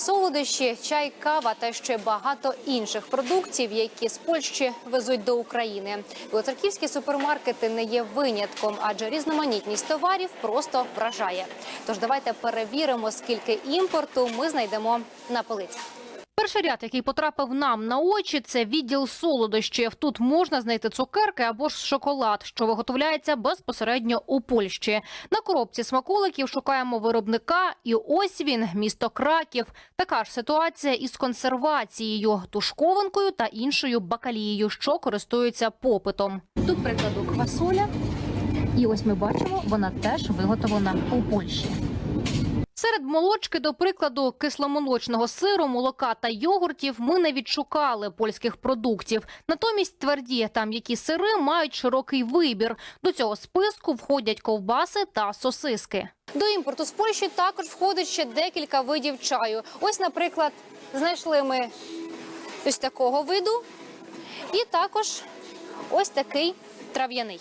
солодощі, чай, кава та ще багато інших продуктів, які з Польщі везуть до України. Білоцерківські супермаркети не є винятком, адже різноманітність товарів просто вражає. Тож давайте перевіримо, скільки імпорту ми знайдемо на полицях. Перший ряд, який потрапив нам на очі, це відділ солодощів. Тут можна знайти цукерки або ж шоколад, що виготовляється безпосередньо у Польщі. На коробці смаколиків шукаємо виробника, і ось він, місто Краків. Така ж ситуація із консервацією, тушкованкою та іншою бакалією, що користуються попитом. Тут прикладу квасоля, і ось ми бачимо, вона теж виготовлена у Польщі. Серед молочки, до прикладу, кисломолочного сиру, молока та йогуртів ми не відшукали польських продуктів. Натомість тверді та м'які сири мають широкий вибір. До цього списку входять ковбаси та сосиски. До імпорту з Польщі також входить ще декілька видів чаю. Ось, наприклад, знайшли ми ось такого виду, і також ось такий трав'яний.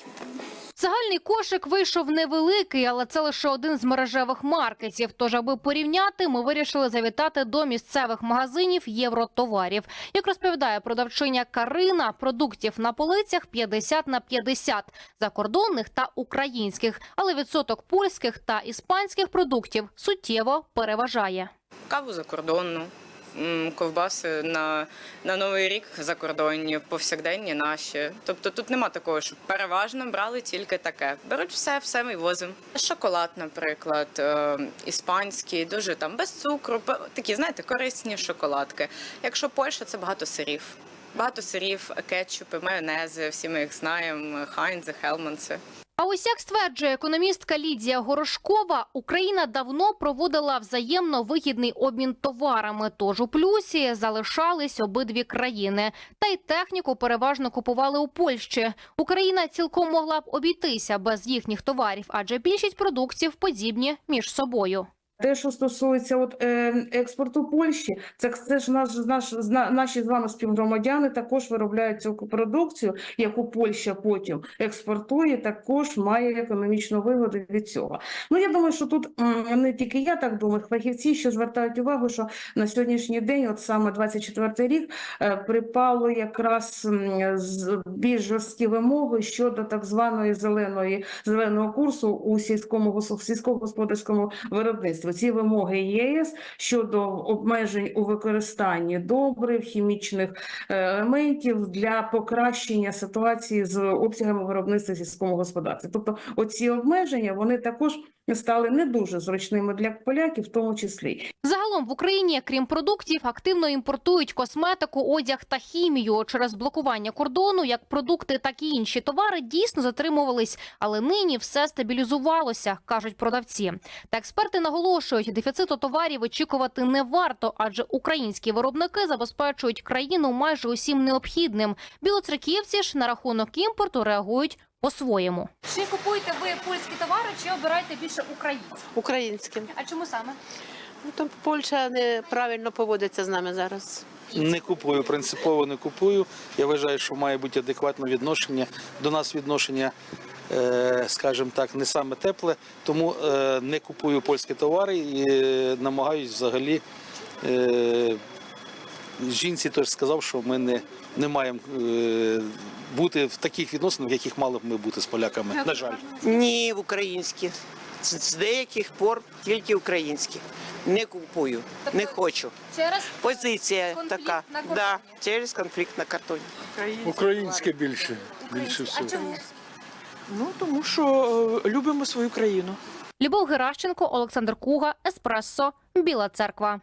Загальний кошик вийшов невеликий, але це лише один з мережевих маркетів. Тож, аби порівняти, ми вирішили завітати до місцевих магазинів євротоварів. Як розповідає продавчиня Карина, продуктів на полицях 50 на 50 – закордонних та українських. Але відсоток польських та іспанських продуктів суттєво переважає. Каву закордонну, ковбаси на, на Новий рік закордонні, повсякденні наші. Тобто тут нема такого, що переважно брали тільки таке. Беруть все, все ми возимо. Шоколад, наприклад, е, іспанський, дуже там без цукру, такі, знаєте, корисні шоколадки. Якщо Польща, це багато сирів. Багато сирів, кетчупи, майонези, всі ми їх знаємо, Хайнзи, Хелманси. А ось як стверджує економістка Лідія Горошкова, Україна давно проводила взаємно вигідний обмін товарами. Тож у плюсі залишались обидві країни. Та й техніку переважно купували у Польщі. Україна цілком могла б обійтися без їхніх товарів, адже більшість продуктів подібні між собою. Те, що стосується от, е, експорту Польщі, це, це ж наш, наш, наші з вами співгромадяни також виробляють цю продукцію, яку Польща потім експортує, також має економічну вигоду від цього. Ну я думаю, що тут не тільки я так думаю, фахівці ще звертають увагу, що на сьогоднішній день, от саме 24 рік, е, припало якраз більш жорсткі вимоги щодо так званої зеленої зеленого курсу у сільському сільськогосподарському виробництві. Ці вимоги ЄС щодо обмежень у використанні добрив, хімічних е, елементів для покращення ситуації з обсягами виробництва сільського сільському господарстві. Тобто, оці обмеження вони також стали не дуже зручними для поляків, в тому числі. Загалом в Україні, крім продуктів, активно імпортують косметику, одяг та хімію. Через блокування кордону, як продукти, так і інші товари дійсно затримувались, але нині все стабілізувалося, кажуть продавці. Та експерти наголошують, дефіциту товарів очікувати не варто, адже українські виробники забезпечують країну майже усім необхідним. Білоцерківці ж на рахунок імпорту реагують по-своєму. Чи купуєте ви польські товари, чи обираєте більше українські? Українським. А чому саме? Ну, то Польща неправильно поводиться з нами зараз. Не купую, принципово не купую. Я вважаю, що має бути адекватне відношення. До нас відношення, е, скажімо так, не саме тепле, тому е, не купую польські товари і е, намагаюсь взагалі. Жінці теж сказав, що ми не, не маємо е, бути в таких відносинах, в яких мали б ми бути з поляками. На жаль. Ні, в українські. З з деяких пор тільки українські. Не купую, не хочу. Через Позиція така. на. Да, через конфлікт на картоні. Українське більше. Більше а всього. чому? Ну тому що е, любимо свою країну. Любов Геращенко, Олександр Куга, Еспресо, Біла Церква.